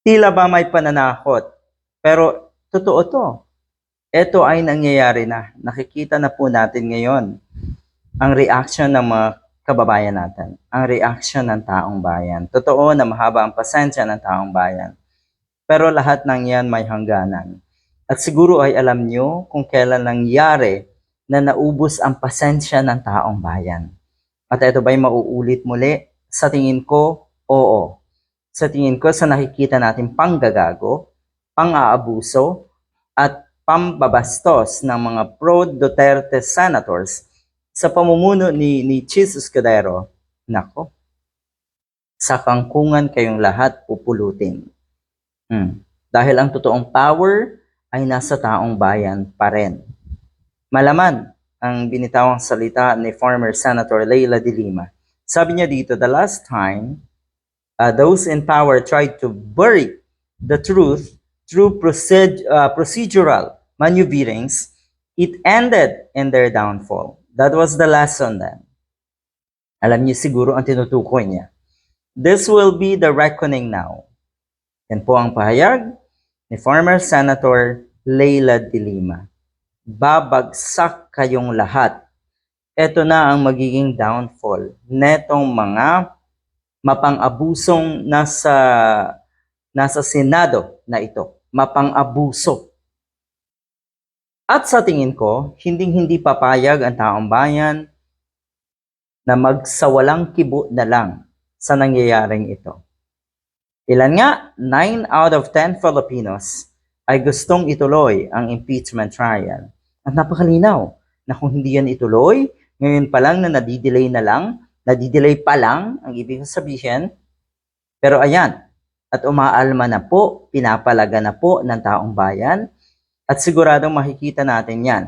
Tila ba may pananakot? Pero totoo to. Ito ay nangyayari na. Nakikita na po natin ngayon ang reaction ng mga kababayan natin. Ang reaction ng taong bayan. Totoo na mahaba ang pasensya ng taong bayan. Pero lahat ng yan may hangganan. At siguro ay alam nyo kung kailan nangyari na naubos ang pasensya ng taong bayan. At ito ba'y mauulit muli? Sa tingin ko, oo. Sa tingin ko, sa nakikita natin panggagago, pang-aabuso, at pambabastos ng mga pro-Duterte senators sa pamumuno ni, ni Chis Escudero, nako, sa kangkungan kayong lahat pupulutin. Hmm. Dahil ang totoong power ay nasa taong bayan pa rin. Malaman ang binitawang salita ni former Senator Leila de Lima. Sabi niya dito, the last time uh, those in power tried to bury the truth through proced- uh, procedural maneuverings, it ended in their downfall. That was the lesson then. Alam niyo siguro ang tinutukoy niya. This will be the reckoning now. Yan po ang pahayag ni former Senator Leila de Lima. Babagsak kayong lahat. Ito na ang magiging downfall netong mga mapang-abusong nasa nasa Senado na ito. Mapang-abuso. At sa tingin ko, hinding-hindi papayag ang taong bayan na magsawalang kibo na lang sa nangyayaring ito. Ilan nga, 9 out of 10 Filipinos ay gustong ituloy ang impeachment trial. At napakalinaw na kung hindi yan ituloy, ngayon pa lang na nadidelay na lang, nadidelay pa lang ang ibig sabihin. Pero ayan, at umaalma na po, pinapalaga na po ng taong bayan at siguradong makikita natin yan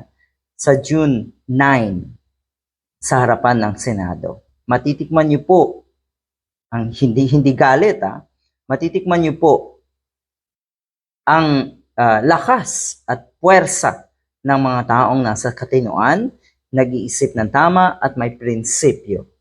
sa June 9 sa harapan ng Senado. Matitikman niyo po ang hindi hindi galit ah. Matitikman niyo po ang ah, lakas at puwersa ng mga taong nasa katinuan, nag-iisip ng tama at may prinsipyo.